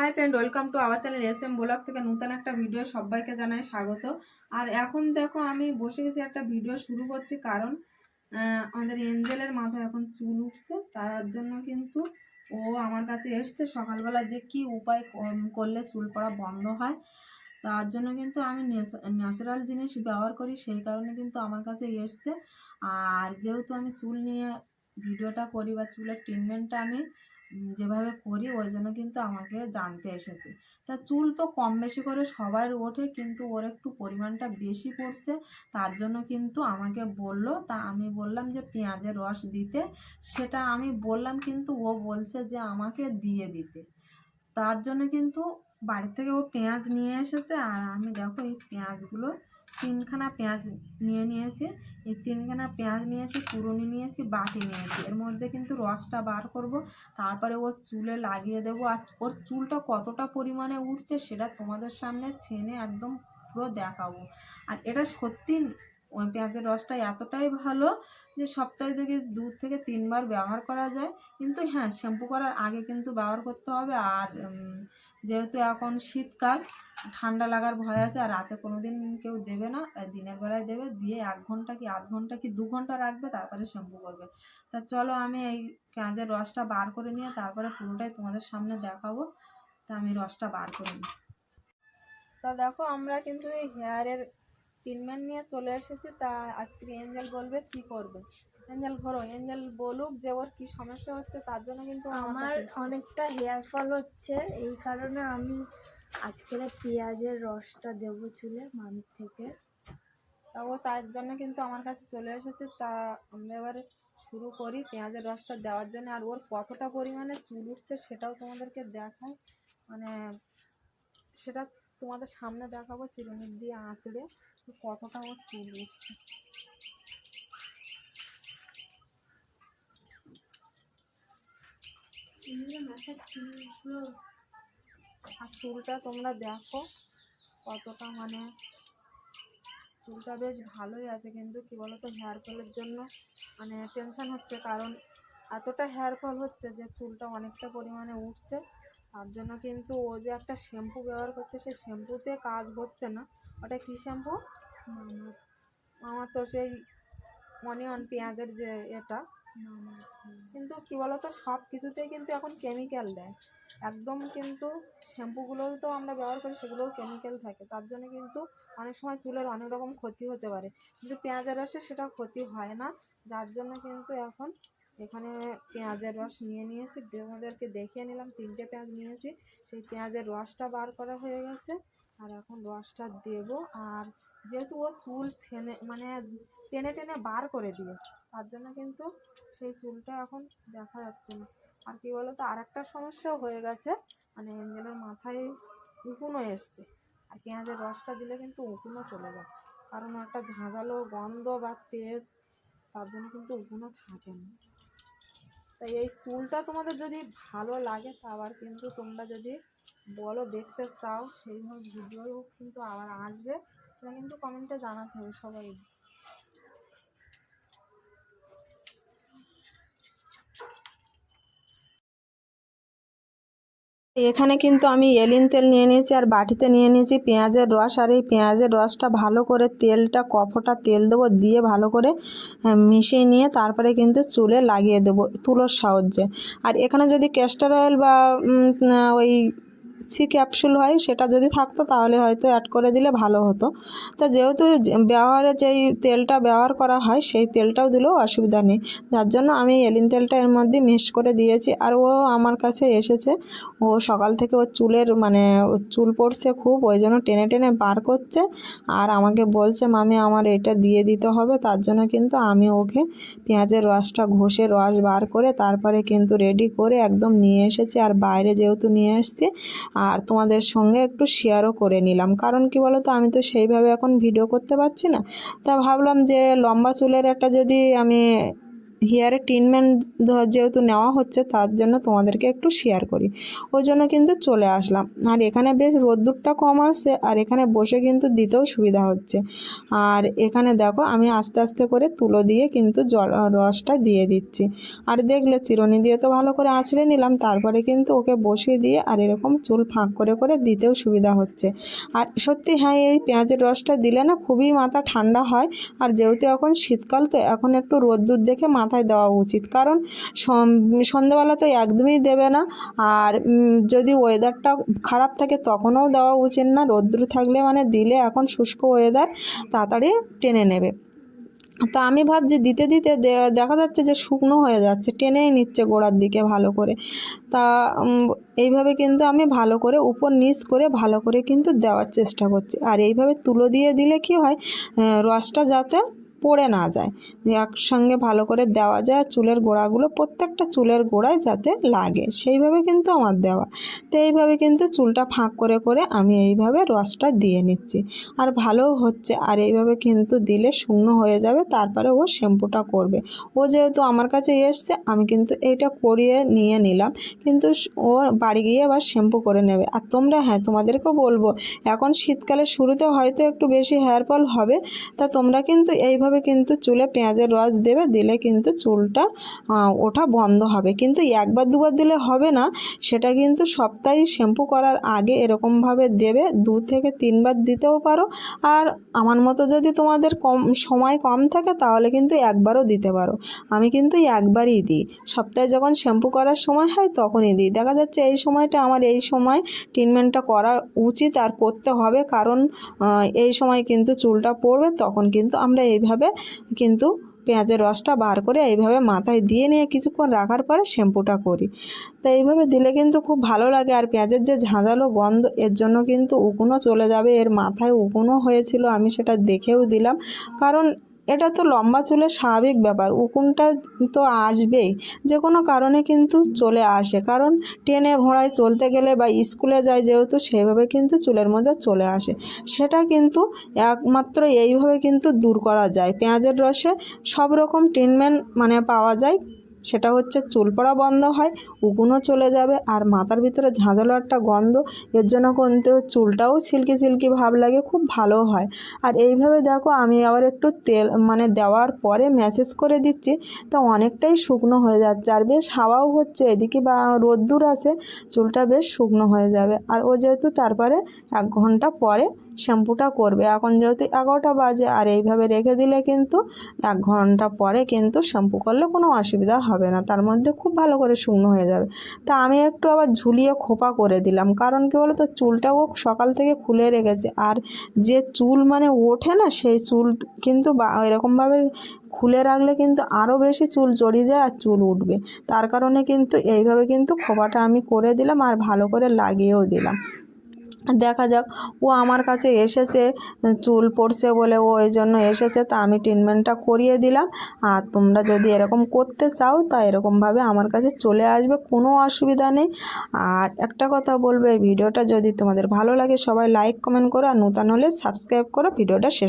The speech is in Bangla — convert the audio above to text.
Hi friend welcome to our channel S M blog থেকে নতুন একটা ভিডিও সবাইকে জানাই স্বাগত। আর এখন দেখো আমি বসে গেছি একটা ভিডিও শুরু করছি, কারণ আমাদের এঞ্জেলের মাথায় এখন চুল উঠছে, তার জন্য কিন্তু ও আমার কাছে এসছে সকালবেলা যে কি উপায় করলে চুল পড়া বন্ধ হয়। তার জন্য কিন্তু আমি ন্যাচারাল জিনিস ব্যবহার করি, সেই কারণে কিন্তু আমার কাছে এসছে। আর যেহেতু আমি চুল নিয়ে ভিডিওটা করি বা চুলের ট্রিটমেন্টটা আমি যেভাবে করি, ওই জন্য কিন্তু আমাকে জানতে এসেছে। তা চুল তো কম বেশি করে সবার ওঠে, কিন্তু ওর একটু পরিমাণটা বেশি পড়ছে, তার জন্য কিন্তু আমাকে বলল, তা আমি বললাম যে পেঁয়াজের রস দিতে। সেটা আমি বললাম, কিন্তু ও বলছে যে আমাকে দিয়ে দিতে। তার জন্য কিন্তু বাড়ি থেকে ও পেঁয়াজ নিয়ে এসেছে, আর আমি দেখো এই পেঁয়াজগুলো তিনখানা পেঁয়াজ নিয়ে নিয়েছি। এই তিনখানা পেঁয়াজ নিয়েছি পুরনি নিয়েছি, বাটি নিয়েছি। এর মধ্যে কিন্তু রসটা বার করব, তারপরে ওর চুলে লাগিয়ে দেবো। আর ওর চুলটা কতটা পরিমাণে উঠছে সেটা তোমাদের সামনে ছেনে একদম পুরো দেখাবো। আর এটা সত্যি পেঁয়াজের রসটা এতটাই ভালো যে সপ্তাহে থেকে দু থেকে তিনবার ব্যবহার করা যায়। কিন্তু হ্যাঁ শ্যাম্পু করার আগে কিন্তু ব্যবহার করতে হবে। আর যেহেতু এখন শীতকাল, ঠান্ডা লাগার ভয় আছে আর রাতে কোনো দিন কেউ দেবে না দিনের বেলায় দেবে। দিয়ে এক ঘণ্টা কি, আধ ঘণ্টা কি, দু ঘণ্টা রাখবে, তারপরে শ্যাম্পু করবে। তা চলো আমি এই পেঁয়াজের রসটা বার করে নিয়ে তারপরে পুরোটাই তোমাদের সামনে দেখাবো। তা আমি রসটা বার করে নিই। তা দেখো, আমরা কিন্তু এই হেয়ারের ট্রিটমেন্ট নিয়ে চলে এসেছি তা আজকে এঞ্জেল বলবে কি করবে। এঞ্জেল ঘোরো এঞ্জেল বলুক যে ওর কি সমস্যা হচ্ছে তার জন্য কিন্তু আমার অনেকটা হেয়ার ফল হচ্ছে এই কারণে আমি আজকের পেঁয়াজের রসটা দেবো চুলে মামির থেকে। তা ও তার জন্য কিন্তু আমার কাছে চলে এসেছে তা আমরা এবারে শুরু করি পেঁয়াজের রসটা দেওয়ার জন্য। আর ওর কতটা পরিমাণে চুল উঠছে সেটাও তোমাদেরকে দেখায় মানে সেটা তোমাদের সামনে দেখাবো চিরুনির দিয়ে আঁচড়ে কতটা ওর চুল উঠছে। আর চুলটা তোমরা দেখো কতটা মানে চুলটা বেশ ভালোই আছে কিন্তু কি বলতো হেয়ার ফলের জন্য মানে টেনশন হচ্ছে কারণ এতটা হেয়ার ফল হচ্ছে যে চুলটা অনেকটা পরিমাণে উঠছে। তার জন্য কিন্তু ও যে একটা শ্যাম্পু ব্যবহার করছে, সেই শ্যাম্পুতে কাজ হচ্ছে না। ওটা কী শ্যাম্পু? আমার তো সেই অনিয়ন পেঁয়াজের যে এটা। কিন্তু কি বলতো, সব কিছুতেই কিন্তু এখন কেমিক্যাল দেয়। একদম কিন্তু শ্যাম্পুগুলোও তো আমরা ব্যবহার করি, সেগুলোও কেমিক্যাল থাকে। তার জন্য কিন্তু অনেক সময় চুলের অনেক রকম ক্ষতি হতে পারে। কিন্তু পেঁয়াজের রসে সেটা ক্ষতি হয় না। যার জন্য কিন্তু এখন এখানে পেঁয়াজের রস নিয়ে নিয়েছি। তোমাদেরকে দেখিয়ে নিলাম, তিনটে পেঁয়াজ নিয়েছি। সেই পেঁয়াজের রসটা বার করা হয়ে গেছে। আর এখন রসটা দেবো। আর যেহেতু ও চুল ছেনে মানে টেনে টেনে বার করে দিয়েছে, তার জন্য কিন্তু সেই চুলটা এখন দেখা যাচ্ছে না। আর কি বলতো আর একটা সমস্যাও হয়ে গেছে। মানে এঞ্জেলের মাথায় উকুনও এসছে। আর পেঁয়াজের রসটা দিলে কিন্তু উকুনও চলে যায়। কারণ একটা ঝাঁঝালো গন্ধ বা তেজ, তার জন্য কিন্তু উকুনও থাকে না। তাই এই চুলটা তোমাদের যদি ভালো লাগে তা আবার কিন্তু তোমরা যদি বলো দেখতে চাও, সেই ভিডিও কিন্তু আবার আসবে। তোমরা কিন্তু কমেন্টে জানাতে হবে সবাই। এখানে কিন্তু আমি এলিন তেল নিয়ে নিয়েছি আর বাটিতে নিয়ে নিয়েছি পেঁয়াজের রস। আর এই পেঁয়াজের রসটা ভালো করে তেলটা, কফটা তেল দেবো দিয়ে ভালো করে মিশিয়ে নিয়ে তারপরে কিন্তু চুলে লাগিয়ে দেবো তুলোর সাহায্যে। আর এখানে যদি ক্যাস্টার অয়েল বা ওই সি ক্যাপসুল হয়, সেটা যদি থাকতো তাহলে হয়তো অ্যাড করে দিলে ভালো হতো। তা যেহেতু ব্যবহারে যেই তেলটা ব্যবহার করা হয়, সেই তেলটাও দিলেও অসুবিধা নেই। যার জন্য আমি এলিন তেলটা এর মধ্যে মিক্স করে দিয়েছি। আর ও আমার কাছে এসেছে। ও সকাল থেকে ওর চুলের মানে চুল পড়ছে খুব, ওই জন্য টেনে টেনে বার করছে। আর আমাকে বলছে, মামি, আমার এটা দিয়ে দিতে হবে। তার জন্য কিন্তু আমি ওকে পেঁয়াজের রসটা ঘষে রস বার করে তারপরে কিন্তু রেডি করে একদম নিয়ে এসেছি। আর বাইরে যেহেতু নিয়ে এসেছি আর তোমাদের সঙ্গে একটু শেয়ারও করে নিলাম। কারণ কি বলো তো আমি তো সেইভাবে এখন ভিডিও করতে পারছি না। তা ভাবলাম যে লম্বা চুলের একটা যদি আমি হেয়ারে ট্রিটমেন্ট যেহেতু নেওয়া হচ্ছে, তার জন্য তোমাদেরকে একটু শেয়ার করি। ওই জন্য কিন্তু চলে আসলাম। আর এখানে বেশ রোদ্দুরটা কম আসছে, আর এখানে বসে কিন্তু দিতেও সুবিধা হচ্ছে। আর এখানে দেখো, আমি আস্তে আস্তে করে তুলো দিয়ে কিন্তু জল, রসটা দিয়ে দিচ্ছি। আর দেখলে চিরুনি দিয়ে তো ভালো করে আঁচড়ে নিলাম, তারপরে কিন্তু ওকে বসিয়ে দিয়ে আর এরকম চুল ফাঁক করে করে দিতেও সুবিধা হচ্ছে। আর সত্যি হ্যাঁ এই পেঁয়াজের রসটা দিলে না খুবই মাথা ঠান্ডা হয়। আর যেহেতু এখন শীতকাল, তো এখন একটু রোদ্দুর দেখে মাথায় দেওয়া উচিত। কারণ সন্ধ্যেবেলা তো একদমই দেবে না। আর যদি ওয়েদারটা খারাপ থাকে তখনও দেওয়া উচিত না। রোদ্দুর থাকলে মানে দিলে এখন শুষ্ক ওয়েদার তাড়াতাড়ি টেনে নেবে। তা আমি ভাবছি দিতে দিতে দেখা যাচ্ছে যে শুকনো হয়ে যাচ্ছে, টেনেই নিচ্ছে গোড়ার দিকে ভালো করে। তা এইভাবে কিন্তু আমি ভালো করে উপর নিচ করে ভালো করে কিন্তু দেওয়ার চেষ্টা করছি। আর এইভাবে তুলো দিয়ে দিলে কি হয় রসটা যাতে পড়ে না যায়। একসঙ্গে ভালো করে দেওয়া যায়, চুলের গোড়াগুলো প্রত্যেকটা চুলের গোড়ায় যাতে লাগে। সেইভাবে কিন্তু আমার দেওয়া। তো এইভাবে কিন্তু চুলটা ফাঁক করে করে আমি এইভাবে রসটা দিয়ে নিচ্ছি। আর ভালোও হচ্ছে। আর এইভাবে কিন্তু দিলে শুকনো হয়ে যাবে, তারপরে ও শ্যাম্পুটা করবে। ও যেহেতু আমার কাছে এসছে, আমি কিন্তু এইটা করিয়ে নিয়ে নিলাম। কিন্তু ও বাড়ি গিয়ে আবার শ্যাম্পু করে নেবে। আর তোমরা হ্যাঁ তোমাদেরকেও বলব, এখন শীতকালের শুরুতে হয়তো একটু বেশি হেয়ার ফল হবে, তা তোমরা কিন্তু এইভাবে কিন্তু চুলে পেঁয়াজের রস দেবে, দিলে কিন্তু চুলটা ওঠা বন্ধ হবে। কিন্তু একবার দুবার দিলে হবে না, সেটা কিন্তু সপ্তাহে শ্যাম্পু করার আগে এরকমভাবে দেবে, দু থেকে তিনবার দিতেও পারো। আর আমার মতো যদি তোমাদের কম, সময় কম থাকে, তাহলে কিন্তু একবারও দিতে পারো। আমি কিন্তু একবারই দিই। সপ্তাহে যখন শ্যাম্পু করার সময় হয়, তখনই দিই। দেখা যাচ্ছে এই সময়টা আমার এই সময় ট্রিটমেন্টটা করা উচিত আর করতে হবে, কারণ এই সময় কিন্তু চুলটা পড়বে, তখন কিন্তু আমরা এইভাবে কিন্তু পেঁয়াজের রসটা বার করে এইভাবে মাথায় দিয়ে নিয়ে কিছুক্ষণ রাখার পরে শ্যাম্পুটা করি। তো এইভাবে দিলে কিন্তু খুব ভালো লাগে। আর পেঁয়াজের যে ঝাঁঝালো গন্ধ, এর জন্য কিন্তু উকুনও চলে যাবে। এর মাথায় উকুনও হয়েছিল, আমি সেটা দেখেও দিলাম। কারণ এটা তো লম্বা চুলের স্বাভাবিক ব্যাপার। উকুনটা তো আসবেই। যে কোনো কারণে কিন্তু চলে আসে। কারণ ট্রেনে ঘোড়ায় চলতে গেলে বা স্কুলে যায় যেহেতু সেভাবে কিন্তু চুলের মধ্যে চলে আসে। সেটা কিন্তু একমাত্র এইভাবে কিন্তু দূর করা যায়। পেঁয়াজের রসে সব রকম ট্রিটমেন্ট মানে পাওয়া যায়। সেটা হচ্ছে চুল পড়া বন্ধ হয় উকুনও চলে যাবে আর মাথার ভিতরে ঝাঁঝালো একটা গন্ধ, এর জন্য কিন্তু চুলটাও সিল্কি সিল্কি ভাব লাগে, খুব ভালো হয়। আর এইভাবে দেখো আমি আবার একটু তেল মানে দেওয়ার পরে ম্যাসেজ করে দিচ্ছি, তা অনেকটাই শুকনো হয়ে যাচ্ছে আর বেশ হাওয়াও হচ্ছে, এদিকে বা রোদ্দুর আছে চুলটা বেশ শুকনো হয়ে যাবে। আর ও যেহেতু তারপরে এক ঘণ্টা পরে শ্যাম্পুটা করবে। এখন যেহেতু এগারোটা বাজে, আর এইভাবে রেখে দিলে কিন্তু এক ঘণ্টা পরে কিন্তু শ্যাম্পু করলে কোনো অসুবিধা হবে না। তার মধ্যে খুব ভালো করে শুকনো হয়ে যাবে। তা আমি একটু আবার ঝুলিয়ে খোপা করে দিলাম। কারণ কী বলো তো চুলটা ও সকাল থেকে খুলে রেখেছে। আর যে চুল মানে ওঠে না, সেই চুল কিন্তু বা- এরকমভাবে খুলে রাখলে কিন্তু আরও বেশি চুল জড়িয়ে যায় আর চুল উঠবে। তার কারণে কিন্তু এইভাবে কিন্তু খোপাটা আমি করে দিলাম আর ভালো করে লাগিয়েও দিলাম। দেখা যাক। ও আমার কাছে এসেছে, চুল পড়ছে বলে ও এই জন্য এসেছে, তা আমি ট্রিটমেন্টটা করিয়ে দিলাম। আর তোমরা যদি এরকম করতে চাও, তা এরকমভাবে আমার কাছে চলে আসবে, কোনো অসুবিধা নেই। আর একটা কথা বলবে, এই ভিডিওটা যদি তোমাদের ভালো লাগে, সবাই লাইক কমেন্ট করো। আর নতুন হলে সাবস্ক্রাইব করো, ভিডিওটা শেষ